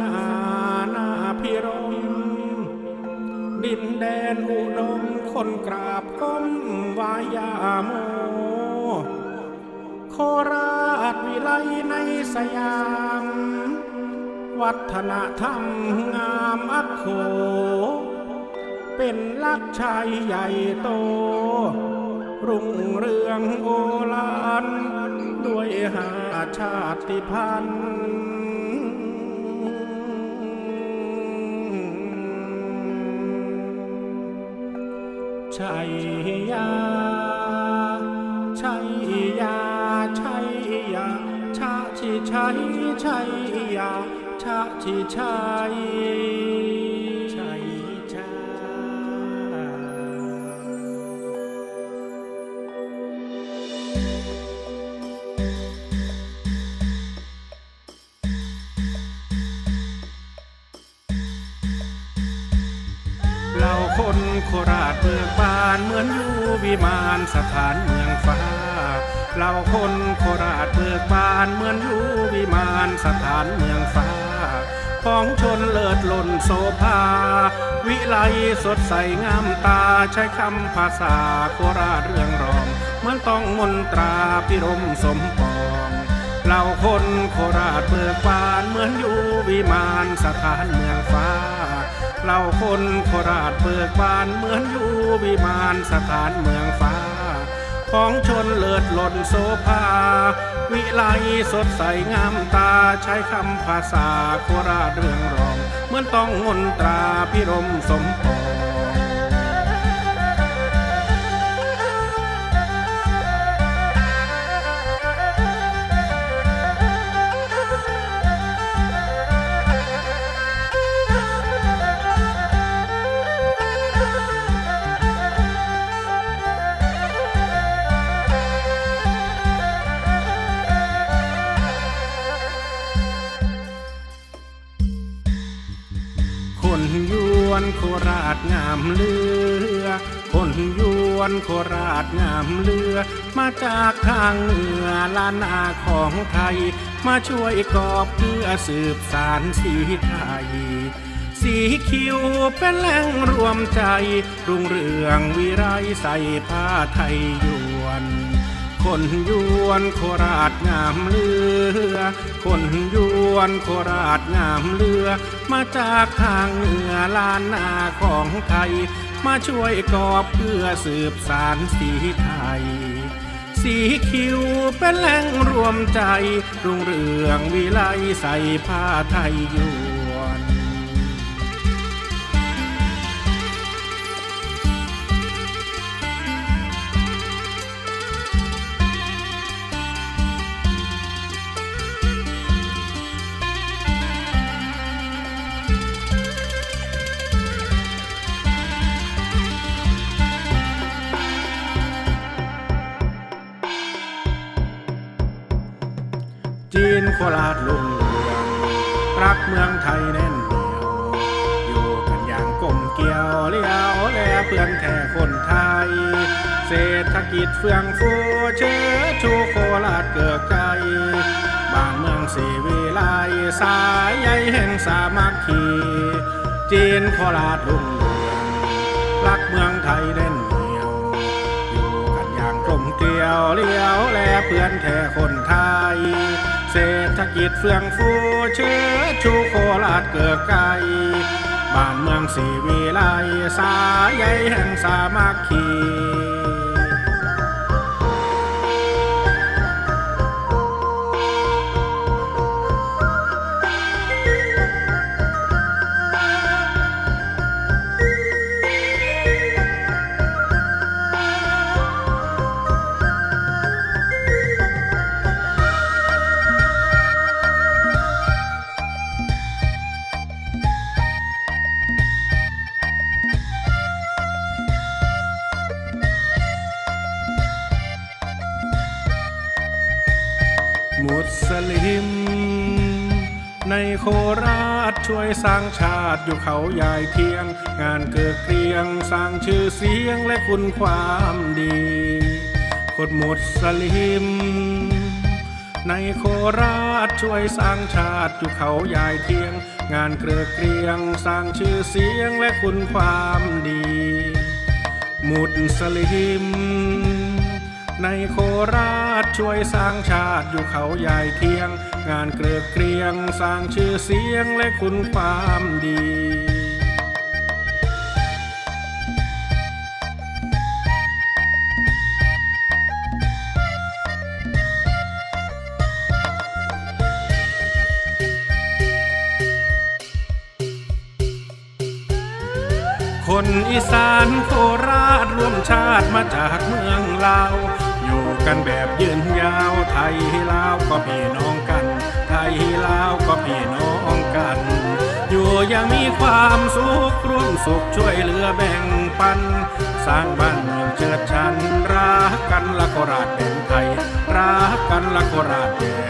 ง่านาพิรมดินแดนอุดมคนกราบก้มวายาโม โคราชวิไลในสยาม วัฒนธรรมงามอักโข เป็นลักชัยใหญ่โต รุ่งเรืองโอฬารด้วยหาชาติพันธุ์ ชัยยาชัยยาชัยยาชาชิชัยชัยยาชาชิชัย วิมานสถานเมืองฟ้า เราคนโคราชเมือบานเหมือนอยู่วิมานสถานเมืองฟ้า ของชนเลิศล่นโสภา วิไลสดใสงามตาใช้คำภาษาโคราชเรื่องรอง เหมือนต้องมนตราพิรมสมปอง เราคนโคราชเมืองบานเหมือนอยู่วิมานสถานเมืองฟ้า เราคนโคราชเบิกบานเหมือนอยู่วิมานสถานเมืองฟ้า ของชนเลิศหล้นโสภา วิไลสดใสงามตาใช้คำภาษาโคราชเรื่องรอง เหมือนต้องมนตราพิรมสมปอง คนยวนโคราชงามเลือ คนยวนโคราชงามเลือ มาจากทางเหนือล้านนาของไทย มาช่วยกอบเพื่อสืบสารสีไทย สีคิวเป็นแหล่งรวมใจ รุ่งเรืองวิไรใส่ผ้าไทยยวน คนยวนโคราชงามเรือ คนยวนโคราชงามเรือ มาจากทางเหนือลานนาของไทย มาช่วยกอบเพื่อสืบสารสีไทย สีคิวเป็นแหล่งรวมใจ รุ่งเรืองวิไลใส่ผ้าไทยอยู่ จีนโคราชลุงเรืองรักเมืองไทยแน่นเหนียวอยู่กันอย่างกลมเกลียวเลี้ยวแลเพื่อนแท้คนไทย เศรษฐกิจเฟื่องฟูเชื้อชูโคราชเกิดใจบานเมืองสีวิไลสายใยแห่งสามัคคีจีนโคราชลุงเรืองรักเมืองไทยแน่นเหนียวอยู่กันอย่างกลมเกลียวเลี้ยวแลเพื่อนแท้คนไทย ฐกิจเฟื่องฟูเชื้อชูโคราชเกิดไกลบ้านเมืองสีวิไลสายใยแห่งสามัคคี ในโคราชช่วยสร้างชาติอยู่เขายายเทียง งานเกิดเกรียงสร้างชื่อเสียงและคุณความดีคนมุสลิม ในโคราชช่วยสร้างชาติอยู่เขายายเทียง งานเกลือเกลียงสร้างชื่อเสียงและคุณความดี หมุดสลิม ในโคราชช่วยสร้างชาติอยู่เขาใหญ่เทียง งานเกลือเกลียงสร้างชื่อเสียงและคุณความดีคนอีสานโคราชร่วมชาติมาจากเมืองลาว อยู่กันแบบยืนยาวไทยลาวก็พี่น้องกัน ไทยลาวก็พี่น้องกัน อยู่อยังมีความสุขร่วมสุขช่วยเหลือแบ่งปัน สร้างบ้านเมืองเชิดชันรักกันละโคราชเป็นไทยรักกันละโคราชเป็น